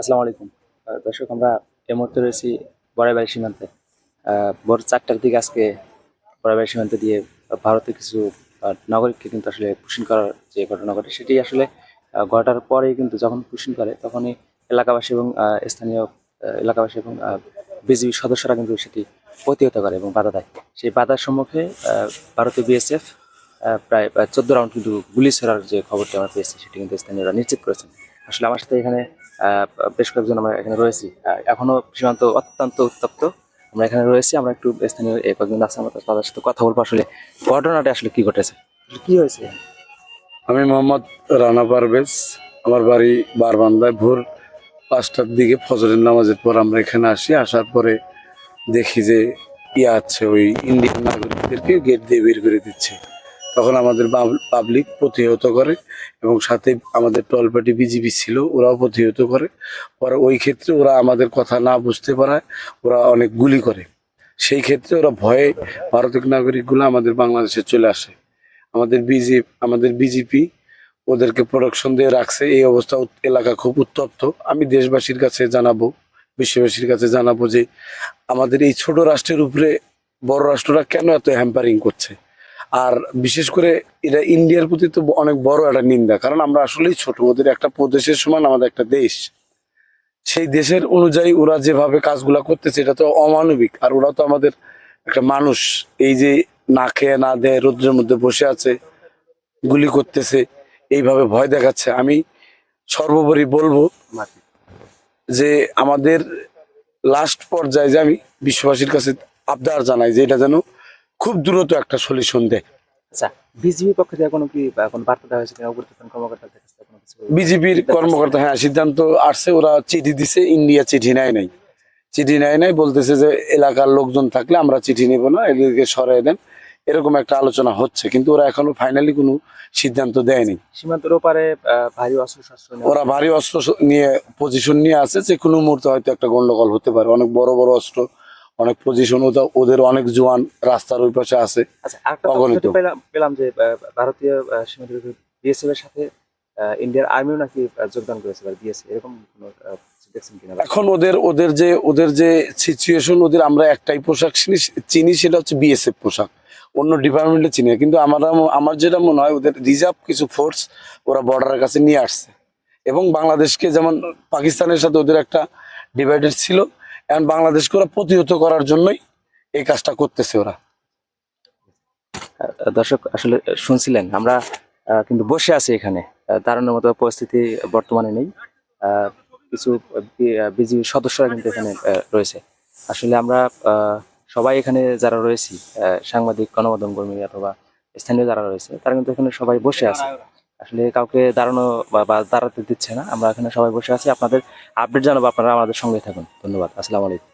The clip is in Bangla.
আসসালামু আলাইকুম। দর্শক, আমরা এই মুহূর্তে রয়েছি বড়াইবাড়ি সীমান্তে। ভোর চারটার দিকে আজকে বড়াইবাড়ি সীমান্ত দিয়ে ভারতের কিছু নাগরিককে কিন্তু আসলে পুষিন করার যে ঘটনা ঘটে, সেটি আসলে ঘটার পরেই কিন্তু যখন পুষিন করে, তখনই এলাকাবাসী এবং স্থানীয় এলাকাবাসী এবং বিজিবি সদস্যরা কিন্তু সেটি প্রতিহত করে এবং বাধা দেয়। সেই বাধার সম্মুখে ভারতীয় বিএসএফ প্রায় চোদ্দ রাউন্ড কিন্তু গুলি ছড়ার যে খবরটি আমরা পেয়েছি, সেটি কিন্তু স্থানীয়রা নিশ্চিত করেছেন। আসলে আমার সাথে এখানে বেশ কয়েকজন আমরা এখানে রয়েছি। আহ, এখনও সীমান্ত অত্যন্ত উত্তপ্ত। আমরা এখানে রয়েছি আমরা একটু স্থানীয় এই কয়েকজন আছে আমরা তাদের সাথে কথা বলব। আসলে ঘটনাটা আসলে কি ঘটেছে? আসলে কি হয়েছে? আমি মোহাম্মদ রানা পারভেজ। আমার বাড়ি বারবান্দায় ভোর পাঁচটার দিকে ফজরের নামাজের পর আমরা এখানে আসি। আসার পরে দেখি যে ইয়ে আছে ওই ইন্ডিয়ান নাগরিকদেরকে গেট দিয়ে বের করে দিচ্ছে। তখন আমাদের পাবলিক প্রতিহত করে এবং সাথে আমাদের টল টলপাটি বিজিবি ছিল, ওরাও প্রতিহত করে। পরে ওই ক্ষেত্রে ওরা আমাদের কথা না বুঝতে পারায় ওরা অনেক গুলি করে। সেই ক্ষেত্রে ওরা ভয়ে ভারতীয় নাগরিকগুলো আমাদের বাংলাদেশে চলে আসে। আমাদের বিজেপি আমাদের বিজেপি ওদেরকে প্রোডাকশন দিয়ে রাখছে। এই অবস্থা এলাকা খুব উত্তপ্ত। আমি দেশবাসীর কাছে জানাব, বিশ্ববাসীর কাছে জানাব যে আমাদের এই ছোট রাষ্ট্রের উপরে বড় রাষ্ট্ররা কেন এত হ্যাম্পারিং করছে? আর বিশেষ করে এটা ইন্ডিয়ার প্রতি তো অনেক বড় একটা নিন্দা, কারণ আমরা আসলেই ছোট, ওদের একটা প্রদেশের সমান, আমাদের একটা দেশ। সেই দেশের অনুযায়ী ওরা যেভাবে কাজগুলা করতেছে, এটা তো অমানবিক। আর ওরা তো আমাদের একটা মানুষ, এই যে না খেয়ে না দেয় রোদ্রের মধ্যে বসে আছে, গুলি করতেছে, এইভাবে ভয় দেখাচ্ছে। আমি সর্বোপরি বলব যে আমাদের লাস্ট পর্যায়ে যে আমি বিশ্ববাসীর কাছে আবদার জানাই যে এটা যেন খুব দ্রুত একটা সলিউশন দেয়। আচ্ছা বিজিবি পক্ষ থেকে কোনো কি কোনো বার্তা দেওয়া হয়েছে কিনা? উপরতন কর্মকর্তাদের কাছে কোনো কিছু বিজেপির কর্মকর্তা হ্যাঁ সিদ্ধান্ত আসছে ওরা চিঠি দিছে ইন্ডিয়া চিঠি নেয় নাই। চিঠি নেয় নাই বলতেছে যে এলাকার লোকজন থাকলে আমরা চিঠি নেব না এদেরকে সরাই দেন। এরকম একটা আলোচনা হচ্ছে কিন্তু ওরা এখনও ফাইনালি কোনো সিদ্ধান্ত দেয়নি। সীমান্তের ওপারে ভারী অস্ত্র শস্ত্র ওরা ভারী অস্ত্র নিয়ে পজিশন নিয়ে আছে যে কোনো মুহূর্তে হয়তো একটা গন্ডগোল হতে পারে। অনেক বড় বড় অস্ত্র অনেক পজিশন ওদের অনেক জোয়ান রাস্তার ওই পাশে আছে আচ্ছা অগণিত। পেলাম পেলাম যে ভারতীয় সীমান্ত বিএসএফ এর সাথে ইন্ডিয়ার আর্মিও নাকি যোগদান করেছে বিএসএফ এরকম এখন ওদের ওদের যে ওদের যে সিচুয়েশন ওদের আমরা একটাই পোশাক চিনি সেটা হচ্ছে বিএসএফ পোশাক অন্য ডিপার্টমেন্টে চিনি। কিন্তু আমার আমার যেটা মনে হয় ওদের রিজার্ভ কিছু ফোর্স ওরা বর্ডারের কাছে নিয়ে আসছে এবং বাংলাদেশকে যেমন পাকিস্তানের সাথে ওদের একটা ডিভাইডেড ছিল এখন বাংলাদেশকে ওরা প্রতিহত করার জন্যই এই কাজটা করতেছে ওরা। দর্শক, আসলে শুনছিলেন, আমরা কিন্তু বসে আছি এখানে। দাঁড়ানোর মতো পরিস্থিতি বর্তমানে নেই। কিছু বিজিবি সদস্যরা কিন্তু এখানে রয়েছে। আসলে আমরা সবাই এখানে যারা রয়েছি সাংবাদিক, গণমাধ্যম কর্মী অথবা স্থানীয় যারা রয়েছে, তারা কিন্তু এখানে সবাই বসে আছে। আসলে কাউকে দাঁড়ানো বা দাঁড়াতে দিচ্ছে না। আমরা এখানে সবাই বসে আছি। আপনাদের আপডেট জানাব। আপনারা আমাদের সঙ্গে থাকুন। ধন্যবাদ। আসসালামু আলাইকুম।